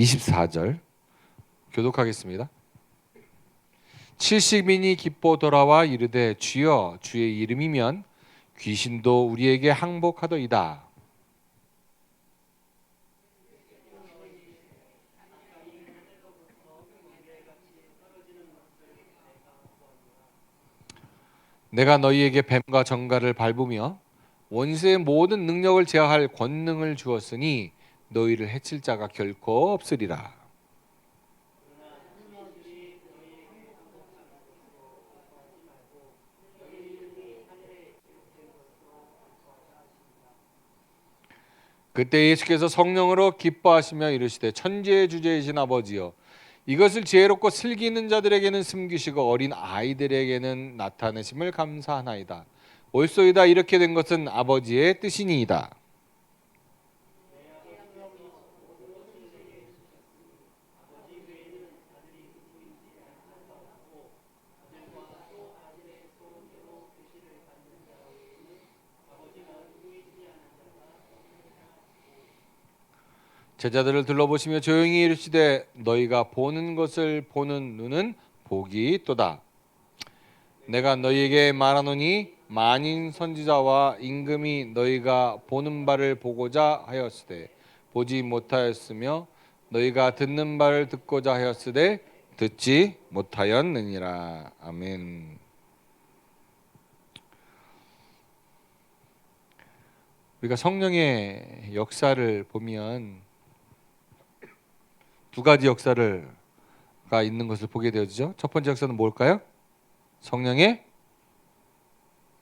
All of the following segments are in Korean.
24절 교독하겠습니다. 70인이 기뻐 돌아와 이르되 주여 주의 이름이면 귀신도 우리에게 항복하더이다. 내가 너희에게 뱀과 정갈을 밟으며 원수의 모든 능력을 제어할 권능을 주었으니 너희를 해칠 자가 결코 없으리라. 그때 예수께서 성령으로 기뻐하시며 이르시되 천지의 주제이신 아버지여 이것을 지혜롭고 슬기 있는 자들에게는 숨기시고 어린 아이들에게는 나타내심을 감사하나이다. 옳소이다 이렇게 된 것은 아버지의 뜻이니이다. 제자들을 둘러보시며 조용히 이르시되 너희가 보는 것을 보는 눈은 복이 있도다. 내가 너희에게 말하노니 만인 선지자와 임금이 너희가 보는 바를 보고자 하였으되 보지 못하였으며 너희가 듣는 바를 듣고자 하였으되 듣지 못하였느니라. 아멘. 우리가 성령의 역사를 보면 두 가지 역사를가 있는 것을 보게 되어지죠. 첫 번째 역사는 뭘까요? 성령의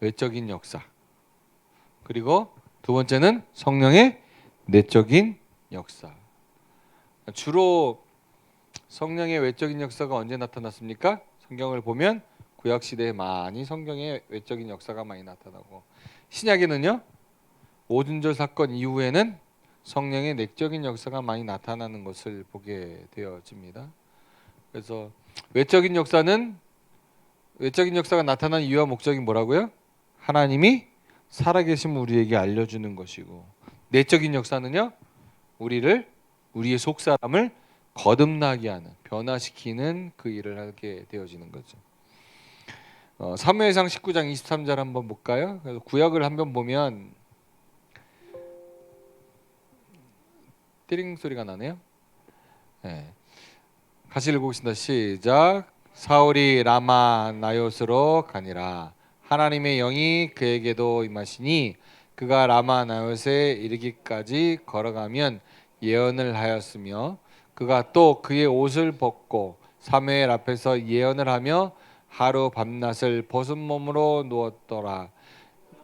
외적인 역사. 그리고 두 번째는 성령의 내적인 역사. 주로 성령의 외적인 역사가 언제 나타났습니까? 성경을 보면 구약 시대에 많이 성경의 외적인 역사가 많이 나타나고 신약에는요 오순절 사건 이후에는 성령의 내적인 역사가 많이 나타나는 것을 보게 되어집니다. 그래서 외적인 역사는 외적인 역사가 나타난 이유와 목적이 뭐라고요? 하나님이 살아계신 우리에게 알려주는 것이고 내적인 역사는요 우리를 우리의 속 사람을 거듭나게 하는 변화시키는 그 일을 하게 되어지는 거죠. 어, 사무엘상 19장 23절 한번 볼까요? 그래서 구약을 한번 보면 띠링 소리가 나네요. 네. 같이 읽어보겠습니다. 시작. 사울이 라마 나요스로 가니라. 하나님의 영이 그에게도 임하시니 그가 라마 나요스에 이르기까지 걸어가면 예언을 하였으며 그가 또 그의 옷을 벗고 사무엘 앞에서 예언을 하며 하루 밤낮을 벗은 몸으로 누웠더라.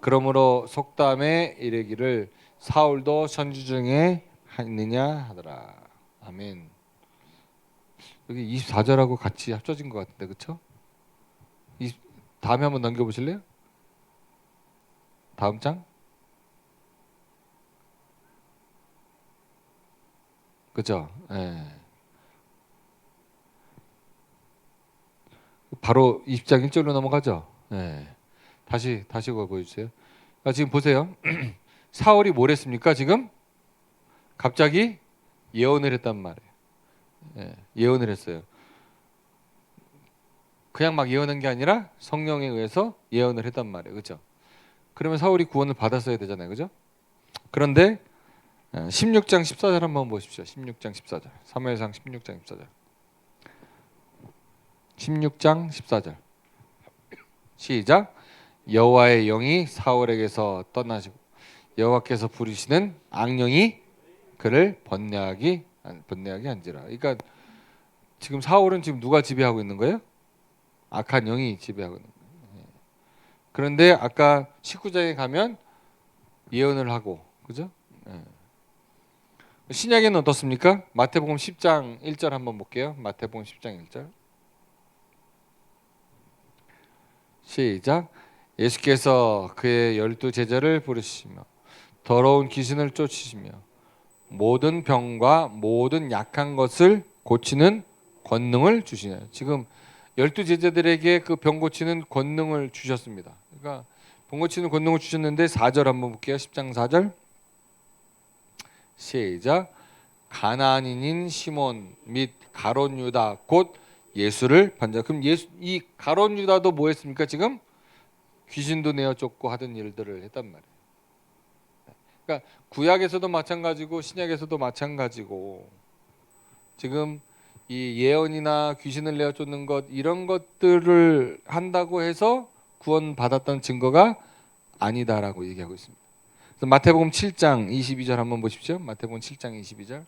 그러므로 속담에 이르기를 사울도 선지 중에 했느냐 하더라. 아멘. 여기 24절하고 같이 합쳐진 것 같은데 그렇죠? 다음에 한번 넘겨 보실래요? 다음 장. 그죠? 예. 바로 20장 1절로 넘어가죠. 예. 다시 다시 그거 보여주세요. 아, 지금 보세요. 사울이 뭘 했습니까? 지금 갑자기 예언을 했단 말이에요. 예, 예언을 했어요. 그냥 막 예언한 게 아니라 성령에 의해서 예언을 했단 말이에요. 그렇죠? 그러면 사울이 구원을 받았어야 되잖아요. 그죠? 그런데 16장 예, 14절 한번 보십시오. 16장 14절. 사무엘상 16장 14절. 16장 14절. 시작. 여호와의 영이 사울에게서 떠나시고 여호와께서 부르시는 악령이 그를 번뇌하기 번뇌하게 한지라. 그러니까 지금 사울은 지금 누가 지배하고 있는 거예요? 악한 영이 지배하고 있는 거예요. 예. 그런데 아까 19장에 가면 예언을 하고 그죠? 예. 신약에는 어떻습니까? 마태복음 10장 1절 한번 볼게요. 마태복음 10장 1절. 시작. 예수께서 그의 열두 제자를 부르시며 더러운 귀신을 쫓으시며 모든 병과 모든 약한 것을 고치는 권능을 주시네요. 지금 열두 제자들에게 그 병 고치는 권능을 주셨습니다. 그러니까 병 고치는 권능을 주셨는데 4절 한번 볼게요. 10장 4절. 시작. 가나안인인 시몬 및 가론 유다 곧 예수를 반자. 그럼 예수 이 가론 유다도 뭐 했습니까? 지금 귀신도 내어 쫓고 하던 일들을 했단 말이에요. 그러니까 구약에서도 마찬가지고 신약에서도 마찬가지고 지금 이 예언이나 귀신을 내어 쫓는 것 이런 것들을 한다고 해서 구원 받았던 증거가 아니다라고 얘기하고 있습니다. 그래서 마태복음 7장 22절 한번 보십시오. 마태복음 7장 22절.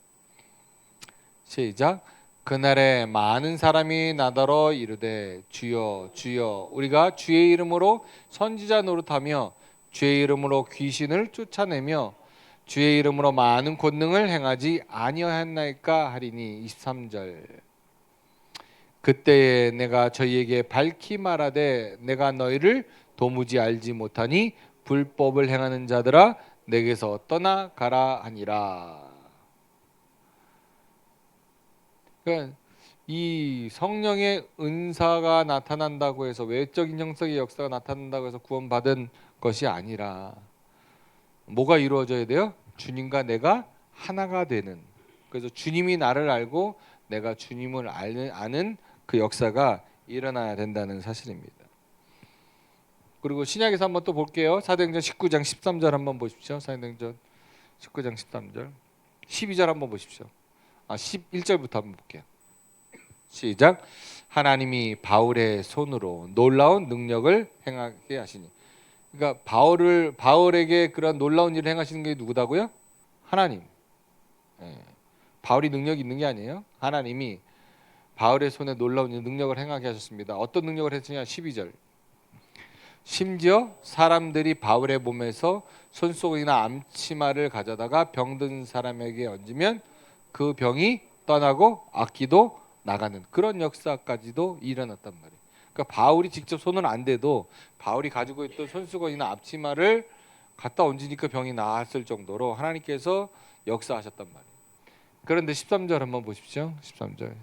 시작. 그날에 많은 사람이 나더러 이르되 주여 주여 우리가 주의 이름으로 선지자 노릇하며 주의 이름으로 귀신을 쫓아내며 주의 이름으로 많은 권능을 행하지 아니하였나이까 하리니 23절. 그때에 내가 저희에게 밝히 말하되 내가 너희를 도무지 알지 못하니 불법을 행하는 자들아 내게서 떠나가라 하니라. 그러니까 이 성령의 은사가 나타난다고 해서 외적인 형성의 역사가 나타난다고 해서 구원받은 것이 아니라 뭐가 이루어져야 돼요? 주님과 내가 하나가 되는 그래서 주님이 나를 알고 내가 주님을 아는, 아는 그 역사가 일어나야 된다는 사실입니다. 그리고 신약에서 한번 또 볼게요. 사도행전 19장 13절 한번 보십시오. 사도행전 19장 13절 12절 한번 보십시오. 아 11절부터 한번 볼게요. 시작. 하나님이 바울의 손으로 놀라운 능력을 행하게 하시니. 그러니까 바울을 바울에게 그런 놀라운 일을 행하시는 게 누구다고요? 하나님. 예. 바울이 능력이 있는 게 아니에요. 하나님이 바울의 손에 놀라운 일, 능력을 행하게 하셨습니다. 어떤 능력을 했느냐? 12절. 심지어 사람들이 바울의 몸에서 손속이나 암치마를 가져다가 병든 사람에게 얹으면 그 병이 떠나고 악기도 나가는 그런 역사까지도 일어났단 말이에요. 그러니까 바울이 직접 손은 안 대도 바울이 가지고 있던 손수건이나 앞치마를 갖다 얹으니까 병이 나았을 정도로 하나님께서 역사하셨단 말이에요. 그런데 13절 한번 보십시오. 13절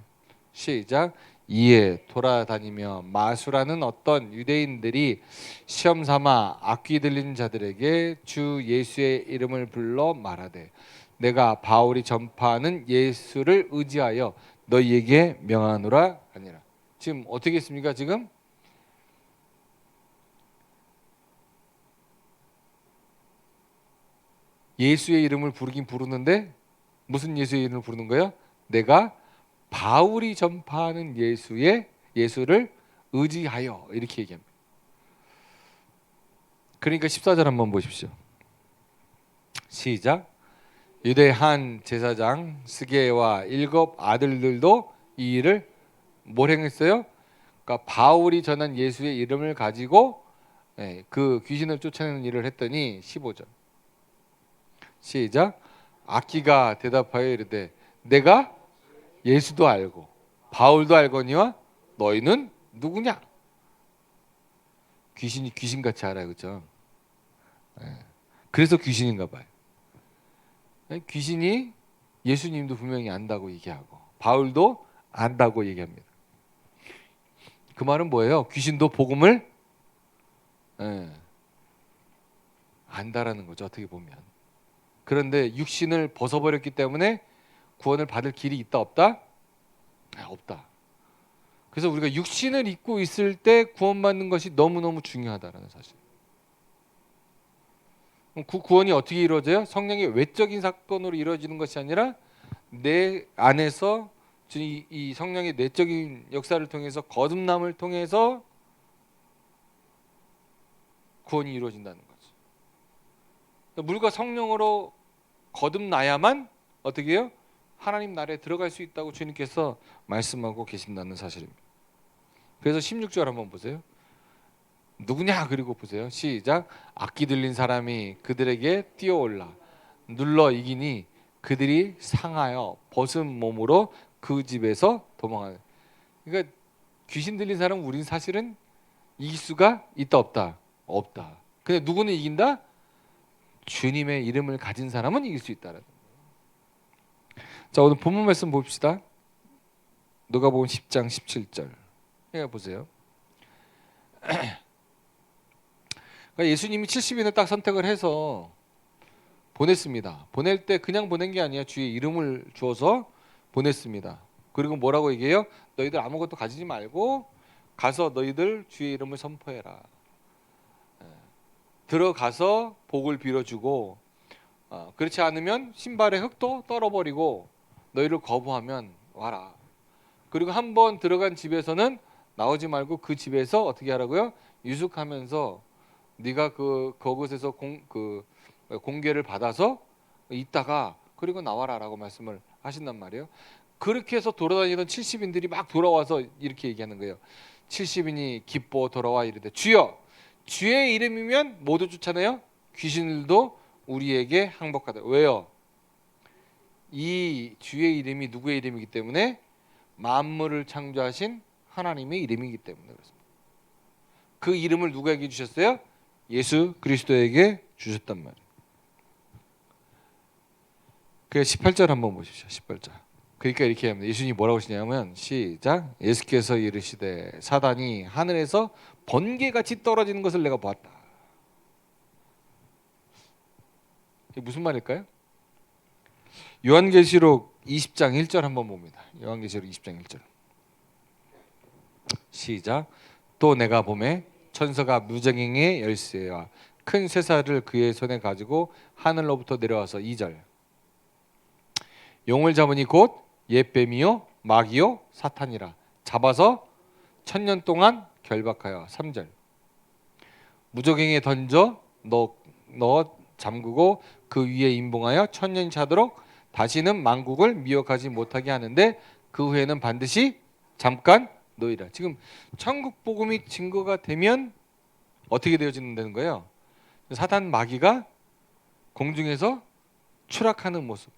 시작. 이에 돌아다니며 마수라는 어떤 유대인들이 시험 삼아 악귀 들린 자들에게 주 예수의 이름을 불러 말하되 내가 바울이 전파하는 예수를 의지하여 너희에게 명하노라 하니라. 지금 어떻게 했습니까? 지금 예수의 이름을 부르긴 부르는데 무슨 예수의 이름을 부르는 거예요? 내가 바울이 전파하는 예수의 예수를 의지하여 이렇게 얘기합니다. 그러니까 14절 한번 보십시오. 시작. 유대 한 제사장 스게와 일곱 아들들도 이 일을 뭘 행했어요? 그러니까 바울이 전한 예수의 이름을 가지고 예, 그 귀신을 쫓아내는 일을 했더니 15절 시작 악기가 대답하여 이르되 내가 예수도 알고 바울도 알거니와 너희는 누구냐? 귀신이 귀신같이 알아요, 그렇죠? 예. 그래서 귀신인가 봐요. 예, 귀신이 예수님도 분명히 안다고 얘기하고 바울도 안다고 얘기합니다. 그 말은 뭐예요? 귀신도 복음을 예, 안다라는 거죠. 어떻게 보면. 그런데 육신을 벗어버렸기 때문에 구원을 받을 길이 있다 없다? 아, 없다. 그래서 우리가 육신을 입고 있을 때 구원받는 것이 너무너무 중요하다라는 사실. 그 구원이 어떻게 이루어져요? 성령의 외적인 사건으로 이루어지는 것이 아니라 내 안에서 이, 이 성령의 내적인 역사를 통해서 거듭남을 통해서 구원이 이루어진다는 거죠. 그러니까 물과 성령으로 거듭나야만 어떻게 해요? 하나님 나라에 들어갈 수 있다고 주님께서 말씀하고 계신다는 사실입니다. 그래서 16절 한번 보세요. 누구냐 그리고 보세요. 시작. 악기 들린 사람이 그들에게 뛰어올라 눌러 이기니 그들이 상하여 벗은 몸으로 그 집에서 도망하는. 그러니까 귀신 들린 사람 우린 사실은 이길 수가 있다 없다 없다. 근데 누구는 이긴다? 주님의 이름을 가진 사람은 이길 수 있다라는. 자 오늘 본문 말씀 봅시다. 누가복음 10장 17절. 해 보세요. 그러니까 예수님이 70인을 딱 선택을 해서 보냈습니다. 보낼 때 그냥 보낸 게 아니야. 주의 이름을 주어서 보냈습니다. 그리고 뭐라고 얘기해요? 너희들 아무것도 가지지 말고 가서 너희들 주의 이름을 선포해라. 예. 들어가서 복을 빌어주고 어, 그렇지 않으면 신발의 흙도 떨어버리고 너희를 거부하면 와라. 그리고 한 번 들어간 집에서는 나오지 말고 그 집에서 어떻게 하라고요? 유숙하면서 네가 그 그곳에서 공 그 공개를 받아서 있다가 그리고 나와라라고 말씀을 하신단 말이에요. 그렇게 해서 돌아다니던 70인들이 막 돌아와서 이렇게 얘기하는 거예요. 70인이 기뻐 돌아와 이르되 주여 주의 이름이면 모두 쫓아내요. 귀신들도 우리에게 항복하다. 왜요? 이 주의 이름이 누구의 이름이기 때문에 만물을 창조하신 하나님의 이름이기 때문에 그렇습니다. 그 이름을 누구에게 주셨어요? 예수 그리스도에게 주셨단 말이에요. 그 18절 한번 보십시오. 18절. 그러니까 이렇게 합니다. 예수님이 뭐라고 하시냐면 시작. 예수께서 이르시되 사단이 하늘에서 번개같이 떨어지는 것을 내가 보았다. 이게 무슨 말일까요? 요한계시록 20장 1절 한번 봅니다. 요한계시록 20장 1절. 시작. 또 내가 봄에 천사가 무정행의 열쇠와 큰 쇠사를 그의 손에 가지고 하늘로부터 내려와서 2절. 용을 잡으니 곧 옛뱀이요 마귀요 사탄이라 잡아서 천년 동안 결박하여 3절. 무적행에 던져 넣, 넣어 잠그고 그 위에 임봉하여 천년이 차도록 다시는 만국을 미혹하지 못하게 하는데 그 후에는 반드시 잠깐 놓이라. 지금 천국 복음이 증거가 되면 어떻게 되어지는 거예요? 사단 마귀가 공중에서 추락하는 모습.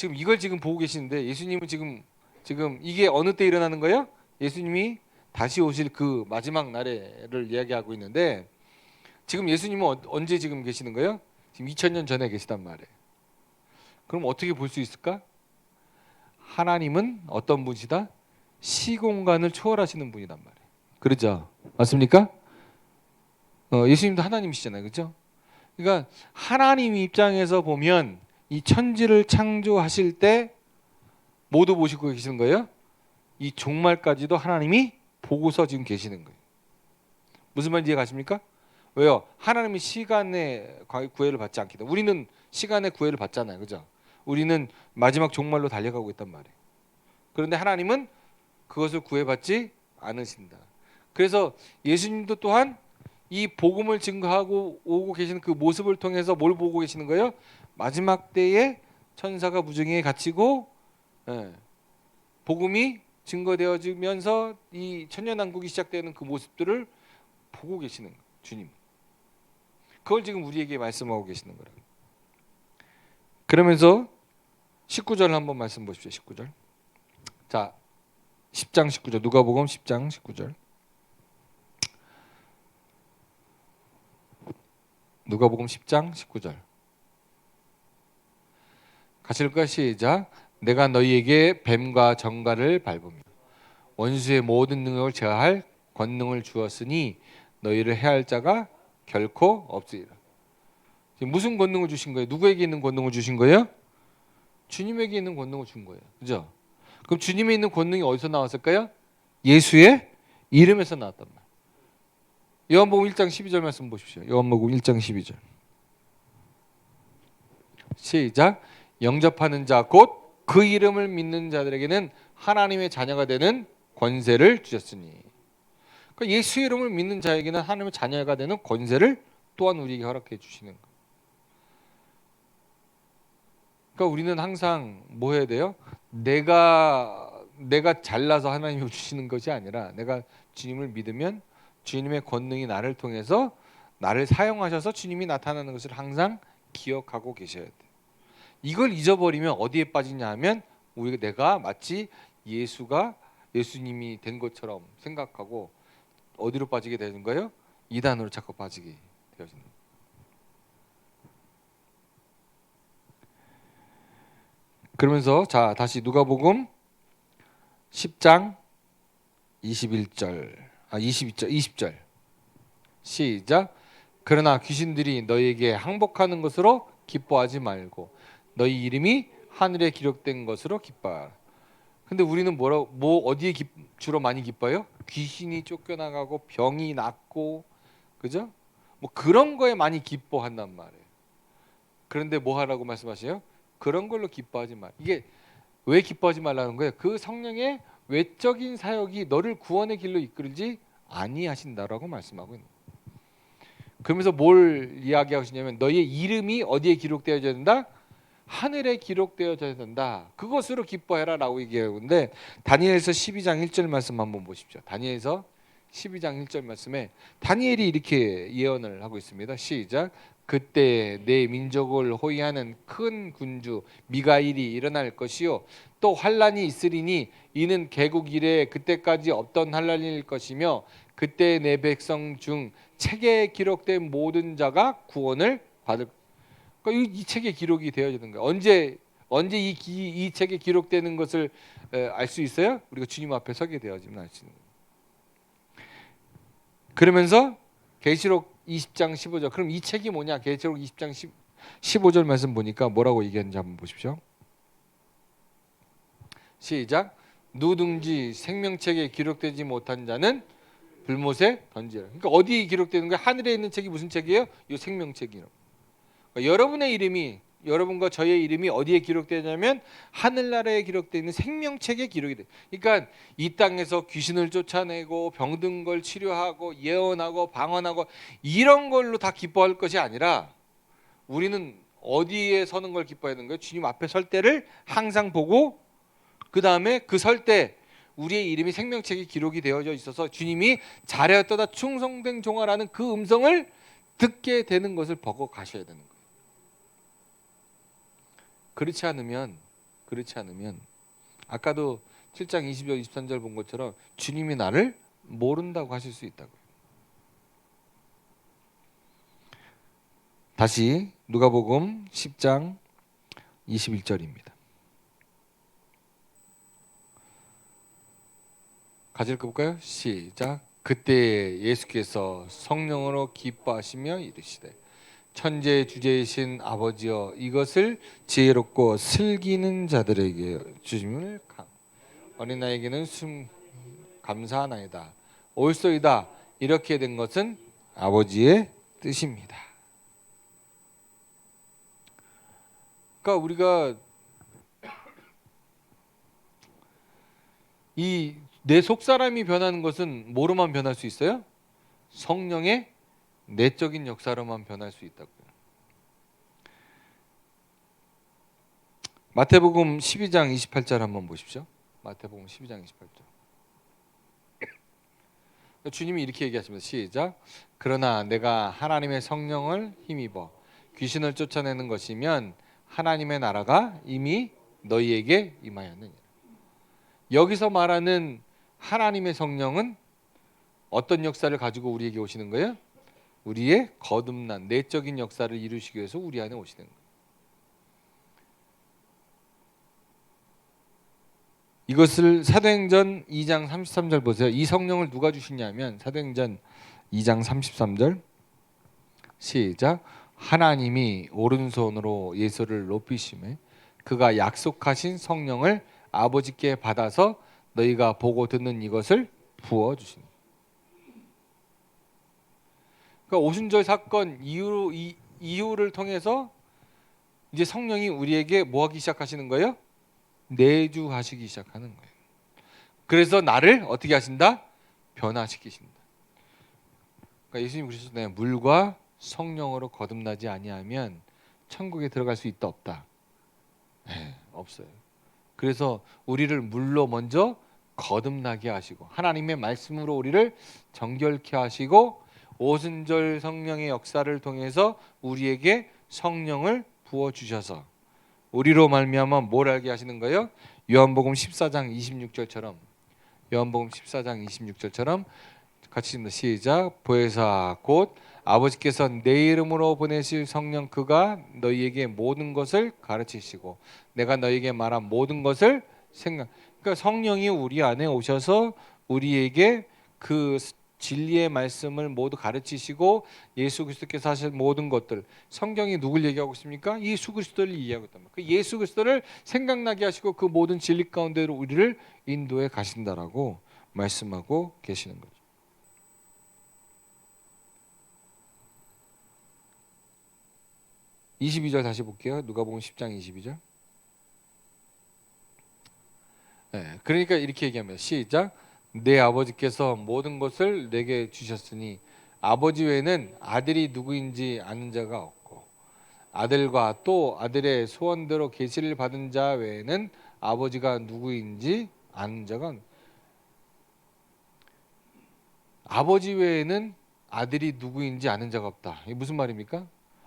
지금 이걸 지금 보고 계시는데 예수님은 지금 지금 이게 어느 때 일어나는 거예요? 예수님이 다시 오실 그 마지막 날에를 이야기하고 있는데 지금 예수님은 어- 언제 지금 계시는 거예요? 지금 2000년 전에 계시단 말이에요. 그럼 어떻게 볼 수 있을까? 하나님은 어떤 분이시다? 시공간을 초월하시는 분이란 말이에요. 그렇죠? 맞습니까? 어, 예수님도 하나님이시잖아요. 그렇죠? 그러니까 하나님 입장에서 보면 이 천지를 창조하실 때 모두 보시고 계시는 거예요. 이 종말까지도 하나님이 보고서 지금 계시는 거예요. 무슨 말인지 이해가십니까? 왜요? 하나님이 시간의 구애를 받지 않기 때문에 우리는 시간의 구애를 받잖아요. 그죠? 우리는 마지막 종말로 달려가고 있단 말이에요. 그런데 하나님은 그것을 구애받지 않으신다. 그래서 예수님도 또한 이 복음을 증거하고 오고 계시는 그 모습을 통해서 뭘 보고 계시는 거예요? 마지막 때에 천사가 무중에 갇히고 예, 복음이 증거되어지면서 이 천년왕국이 시작되는 그 모습들을 보고 계시는 주님. 그걸 지금 우리에게 말씀하고 계시는 거라. 그러면서 19절 한번 말씀 보십시오. 19절. 자, 10장 19절 누가복음 10장 19절. 누가복음 10장 19절. 가실까 시작. 내가 너희에게 뱀과 정갈을 밟으며 원수의 모든 능력을 제어할 권능을 주었으니 너희를 해할 자가 결코 없으리라. 무슨 권능을 주신 거예요? 누구에게 있는 권능을 주신 거예요? 주님에게 있는 권능을 준 거예요. 그죠? 그럼 주님에 있는 권능이 어디서 나왔을까요? 예수의 이름에서 나왔단 말이에요. 요한복음 1장 12절 말씀 보십시오. 요한복음 1장 12절. 시작. 영접하는 자 곧 그 이름을 믿는 자들에게는 하나님의 자녀가 되는 권세를 주셨으니. 그러니까 예수의 이름을 믿는 자에게는 하나님의 자녀가 되는 권세를 또한 우리에게 허락해 주시는 거. 그러니까 우리는 항상 뭐 해야 돼요? 내가 내가 잘나서 하나님이 주시는 것이 아니라 내가 주님을 믿으면 주님의 권능이 나를 통해서 나를 사용하셔서 주님이 나타나는 것을 항상 기억하고 계셔야 돼. 이걸 잊어버리면 어디에 빠지냐 하면 우리가 내가 마치 예수가 예수님이 된 것처럼 생각하고 어디로 빠지게 되는 거예요? 이단으로 자꾸 빠지게 되어지는 거예요. 그러면서 자 다시 누가복음 10장 21절 아 22절 20절 시작 그러나 귀신들이 너희에게 항복하는 것으로 기뻐하지 말고 너희 이름이 하늘에 기록된 것으로 기뻐하라. 근데 우리는 뭐라 뭐 어디에 기, 주로 많이 기뻐요? 귀신이 쫓겨나가고 병이 낫고 그죠? 뭐 그런 거에 많이 기뻐한단 말이에요. 그런데 뭐 하라고 말씀하세요? 그런 걸로 기뻐하지 말. 이게 왜 기뻐하지 말라는 거예요? 그 성령의 외적인 사역이 너를 구원의 길로 이끌지 아니하신다라고 말씀하고 있는 거예요. 그러면서 뭘 이야기하시냐면 너희의 이름이 어디에 기록되어져야 된다? 하늘에 기록되어져야 된다. 그것으로 기뻐해라라고 얘기하는데 다니엘서 12장 1절 말씀 한번 보십시오. 다니엘서 12장 1절 말씀에 다니엘이 이렇게 예언을 하고 있습니다. 시작. 그때 내 민족을 호위하는 큰 군주 미가일이 일어날 것이요 또 환란이 있으리니 이는 개국 이래 그때까지 없던 환란일 것이며 그때 내 백성 중 책에 기록된 모든 자가 구원을 받을 그러니까 이, 이 책에 기록이 되어지는 거예요. 언제 언제 이, 기, 이 책에 기록되는 것을 알 수 있어요? 우리가 주님 앞에 서게 되어지면 알 수 있는 거예요. 그러면서 계시록 20장 15절. 그럼 이 책이 뭐냐? 계시록 20장 10, 15절 말씀 보니까 뭐라고 얘기하는지 한번 보십시오. 시작. 누든지 생명책에 기록되지 못한 자는 불못에 던지라. 그러니까 어디 기록되는 거야? 하늘에 있는 책이 무슨 책이에요? 이 생명책이요. 그러니까 여러분의 이름이 여러분과 저의 이름이 어디에 기록되냐면 하늘나라에 기록되어 있는 생명책에 기록이 돼. 그러니까 이 땅에서 귀신을 쫓아내고 병든 걸 치료하고 예언하고 방언하고 이런 걸로 다 기뻐할 것이 아니라 우리는 어디에 서는 걸 기뻐하는 거예요? 주님 앞에 설 때를 항상 보고 그 다음에 그 설 때 우리의 이름이 생명책에 기록이 되어져 있어서 주님이 잘하였도다 충성된 종아라는 그 음성을 듣게 되는 것을 보고 가셔야 되는 거예요. 그렇지 않으면 그렇지 않으면 아까도 7장 20절 23절 본 것처럼 주님이 나를 모른다고 하실 수 있다고요. 다시 누가복음 10장 21절입니다. 가질 거 볼까요? 시작. 그때 예수께서 성령으로 기뻐하시며 이르시되 천재 주제이신 아버지여 이것을 지혜롭고 슬기는 자들에게 주심을 강 어린 아이에게는 숨 감사하나이다 옳소이다 이렇게 된 것은 아버지의 뜻입니다. 그러니까 우리가 이 내 속 사람이 변하는 것은 뭐로만 변할 수 있어요? 성령의 내적인 역사로만 변할 수 있다고요. 마태복음 12장 28절 한번 보십시오. 마태복음 12장 28절. 주님이 이렇게 얘기하십니다. 시작. 그러나 내가 하나님의 성령을 힘입어 귀신을 쫓아내는 것이면 하나님의 나라가 이미 너희에게 임하였느니라. 여기서 말하는 하나님의 성령은 어떤 역사를 가지고 우리에게 오시는 거예요? 우리의 거듭난 내적인 역사를 이루시기 위해서 우리 안에 오시는. 이것을 사도행전 2장 33절 보세요. 이 성령을 누가 주시냐면 사도행전 2장 33절 시작 하나님이 오른손으로 예수를 높이심에 그가 약속하신 성령을 아버지께 받아서 너희가 보고 듣는 이것을 부어 주신. 그러니까 오순절 사건 이후 이, 이후를 통해서 이제 성령이 우리에게 뭐 하기 시작하시는 거예요? 내주하시기 시작하는 거예요. 그래서 나를 어떻게 하신다? 변화시키신다. 그러니까 예수님 그러셨잖아요. 물과 성령으로 거듭나지 아니하면 천국에 들어갈 수 있다 없다. 네, 없어요. 그래서 우리를 물로 먼저 거듭나게 하시고 하나님의 말씀으로 우리를 정결케 하시고 오순절 성령의 역사를 통해서 우리에게 성령을 부어 주셔서 우리로 말미암아 뭘 알게 하시는 거예요? 요한복음 14장 26절처럼 요한복음 14장 26절처럼 같이 읽습니다. 시작. 보혜사 곧 아버지께서 내 이름으로 보내실 성령 그가 너희에게 모든 것을 가르치시고 내가 너희에게 말한 모든 것을 생각 그러니까 성령이 우리 안에 오셔서 우리에게 그 진리의 말씀을 모두 가르치시고 예수 그리스도께서 하신 모든 것들 성경이 누굴 얘기하고 있습니까? 예수 그리스도를 있단 말이에요. 그 예수 그리스도를 생각나게 하시고 그 모든 진리 가운데로 우리를 인도해 가신다라고 말씀하고 계시는 거죠. 22절 다시 볼게요. 누가복음 10장 22절. 네, 그러니까 이렇게 얘기합니다. 시작. 내 아버지께서 모든 것을 내게 주셨으니 아버지 외에는 아들이 누구인지 아는 자가 없고 아들과 또 아들의 소원대로 계시를 받은 자 외에는 아버지가 누구인지 아는 자가 없- 아버지 외에는 아들이 누구인지 아는 자가 없다. 이게 무슨 말입니까?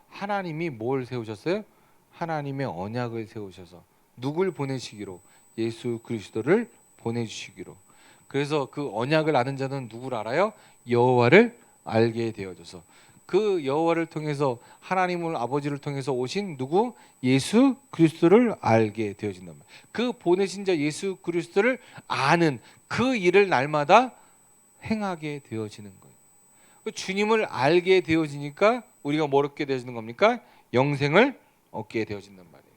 하나님이 뭘 세우셨어요? 하나님의 언약을 세우셔서 누굴 보내시기로 예수 그리스도를 보내주시기로 그래서 그 언약을 아는 자는 누구를 알아요? 여호와를 알게 되어져서 그 여호와를 통해서 하나님을 아버지를 통해서 오신 누구 예수 그리스도를 알게 되어진단 말이에요. 그 보내신 자 예수 그리스도를 아는 그 일을 날마다 행하게 되어지는 거예요. 그 주님을 알게 되어지니까 우리가 뭐 얻게 되어지는 겁니까? 영생을 얻게 되어진단 말이에요.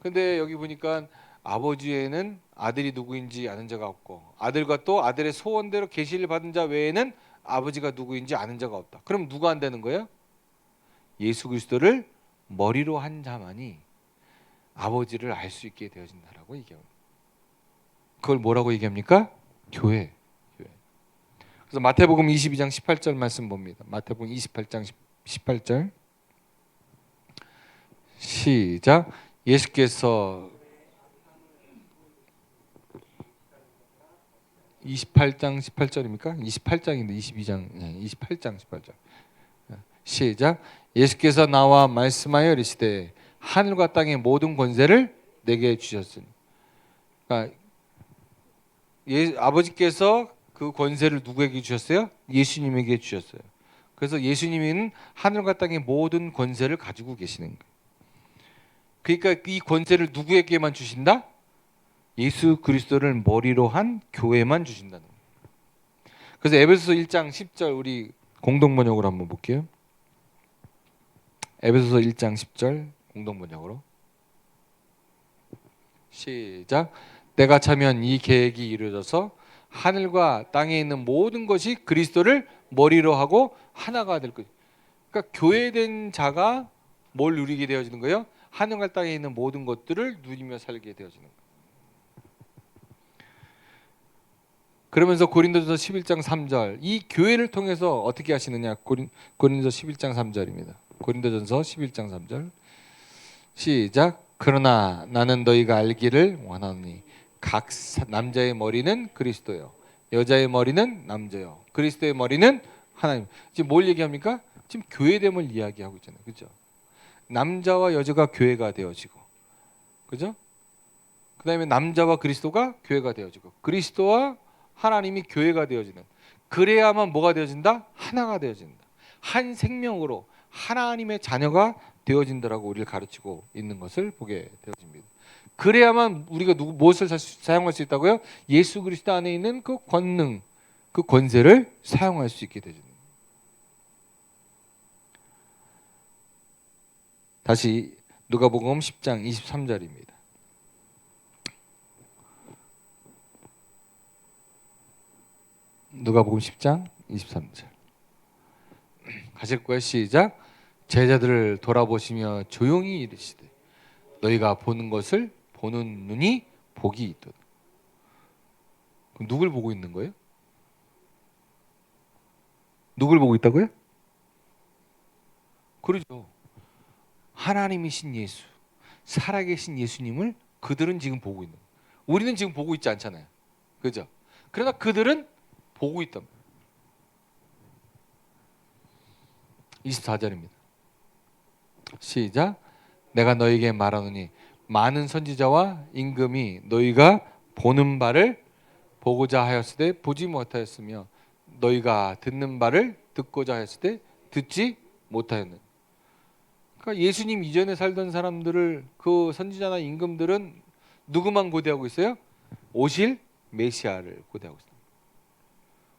근데 여기 보니까 아버지에는 아들이 누구인지 아는 자가 없고 아들과 또 아들의 소원대로 계시를 받은 자 외에는 아버지가 누구인지 아는 자가 없다. 그럼 누가 안 되는 거예요? 예수 그리스도를 머리로 한 자만이 아버지를 알 수 있게 되어진다라고 얘기합니다. 그걸 뭐라고 얘기합니까? 교회. 교회. 그래서 마태복음 22장 18절 말씀 봅니다. 마태복음 28장 18절 시작 예수께서 28장 18절입니까? 28장인데 22장 예, 28장 18절 시작 예수께서 나와 말씀하여 이르시되 하늘과 땅의 모든 권세를 내게 주셨으니 그러니까 예, 아버지께서 그 권세를 누구에게 주셨어요? 예수님에게 주셨어요. 그래서 예수님은 하늘과 땅의 모든 권세를 가지고 계시는 거예요. 그러니까 이 권세를 누구에게만 주신다? 예수 그리스도를 머리로 한 교회만 주신다는. 그래서 에베소서 1장 10절 우리 공동 번역으로 한번 볼게요. 에베소서 1장 10절 공동 번역으로 시작. 때가 차면 이 계획이 이루어져서 하늘과 땅에 있는 모든 것이 그리스도를 머리로 하고 하나가 될 것. 그러니까 교회된 자가 뭘 누리게 되어지는 거예요? 하늘과 땅에 있는 모든 것들을 누리며 살게 되어지는 거예요. 그러면서 고린도전서 11장 3절 이 교회를 통해서 어떻게 하시느냐 고린 고린도 11장 3절입니다. 고린도전서 11장 3절 시작 그러나 나는 너희가 알기를 원하노니 각 사- 남자의 머리는 그리스도요 여자의 머리는 남자요 그리스도의 머리는 하나님 지금 뭘 얘기합니까? 지금 교회됨을 이야기하고 있잖아요. 그죠? 남자와 여자가 교회가 되어지고 그죠? 그 다음에 남자와 그리스도가 교회가 되어지고 그리스도와 하나님이 교회가 되어지는 그래야만 뭐가 되어진다? 하나가 되어진다. 한 생명으로 하나님의 자녀가 되어진다라고 우리를 가르치고 있는 것을 보게 되어집니다. 그래야만 우리가 누구 무엇을 사- 사용할 수 있다고요? 예수 그리스도 안에 있는 그 권능, 그 권세를 사용할 수 있게 되죠. 다시 누가복음 10장 23절입니다. 누가복음 10장 23절. 가실 거예요. 시작. 제자들을 돌아보시며 조용히 이르시되 너희가 보는 것을 보는 눈이 복이 있도다. 그럼 누굴 보고 있는 거예요? 누굴 보고 있다고요? 그러죠. 하나님이신 예수, 살아계신 예수님을 그들은 지금 보고 있는. 거예요. 우리는 지금 보고 있지 않잖아요. 그죠? 그러나 그들은 보고 있단 말이에요. 24절입니다. 시작. 내가 너에게 말하노니 많은 선지자와 임금이 너희가 보는 바를 보고자 하였으되 보지 못하였으며 너희가 듣는 바를 듣고자 하였을 때 듣지 못하였는. 그러니까 예수님 이전에 살던 사람들을 그 선지자나 임금들은 누구만 고대하고 있어요? 오실 메시아를 고대하고 있습니다.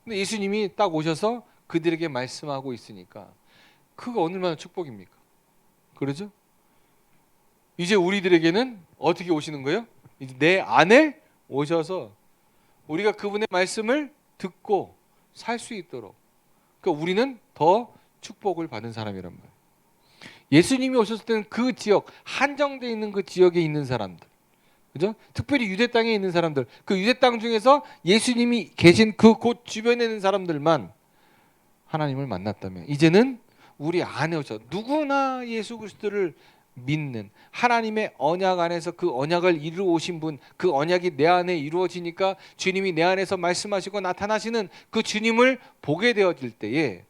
근데 예수님이 딱 오셔서 그들에게 말씀하고 있으니까 그거 얼마나 축복입니까? 그러죠? 이제 우리들에게는 어떻게 오시는 거예요? 이제 내 안에 오셔서 우리가 그분의 말씀을 듣고 살 수 있도록 그러니까 우리는 더 축복을 받은 사람이란 말이에요. 예수님이 오셨을 때는 그 지역 한정돼 있는 그 지역에 있는 사람들, 그죠? 특별히 유대 땅에 있는 사람들, 그 유대 땅 중에서 예수님이 계신 그 곳 주변에 있는 사람들만 하나님을 만났다면 이제는 우리 안에 오셔 누구나 예수 그리스도를 믿는 하나님의 언약 안에서 그 언약을 이루어 오신 분, 그 언약이 내 안에 이루어지니까 주님이 내 안에서 말씀하시고 나타나시는 그 주님을 보게 되어질 때에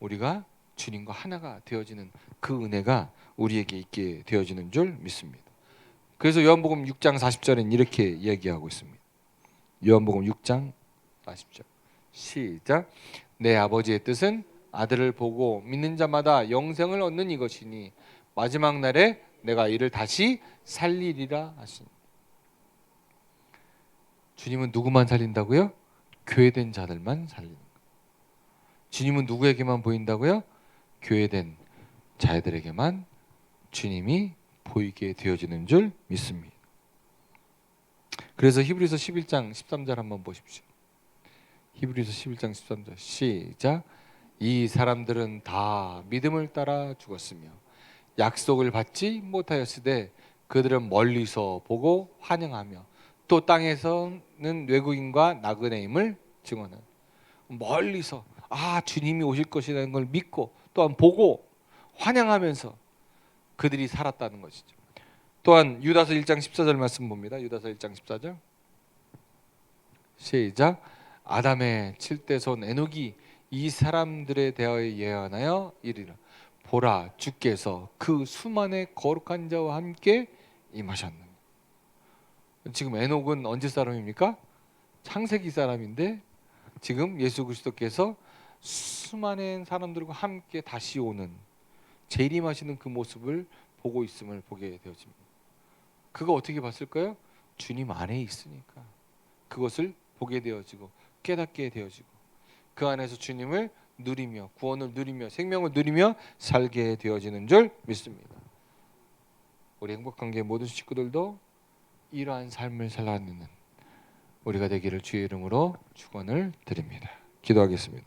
우리가 주님과 하나가 되어지는 그 은혜가 우리에게 있게 되어지는 줄 믿습니다. 그래서 요한복음 6장 40절엔 이렇게 이야기하고 있습니다. 요한복음 6장 40절 시작 내 아버지의 뜻은 아들을 보고 믿는 자마다 영생을 얻는 이것이니 마지막 날에 내가 이를 다시 살리리라 하시니 주님은 누구만 살린다고요? 교회된 자들만 살리는 거예요. 주님은 누구에게만 보인다고요? 교회된 자들에게만 주님이 보이게 되어지는 줄 믿습니다. 그래서 히브리서 11장 13절 한번 보십시오. 히브리서 11장 13절 시작 이 사람들은 다 믿음을 따라 죽었으며 약속을 받지 못하였으되 그들은 멀리서 보고 환영하며 또 땅에서는 외국인과 나그네임을 증언한 멀리서 아 주님이 오실 것이라는 걸 믿고 또한 보고 환영하면서 그들이 살았다는 것이죠. 또한 유다서 1장 14절 말씀 봅니다. 유다서 1장 14절 시작 아담의 칠대손 에녹이 이 사람들에 대하여 예언하여 이르라 보라 주께서 그 수만의 거룩한 자와 함께 임하셨느니 지금 에녹은 언제 사람입니까? 창세기 사람인데 지금 예수 그리스도께서 수많은 사람들과 함께 다시 오는 재림하시는 그 모습을 보고 있음을 보게 되어집니다. 그가 어떻게 봤을까요? 주님 안에 있으니까 그것을 보게 되어지고 깨닫게 되어지고 그 안에서 주님을 누리며 구원을 누리며 생명을 누리며 살게 되어지는 줄 믿습니다. 우리 행복한 게 모든 식구들도 이러한 삶을 살아내는 우리가 되기를 주의 이름으로 축원을 드립니다. 기도하겠습니다.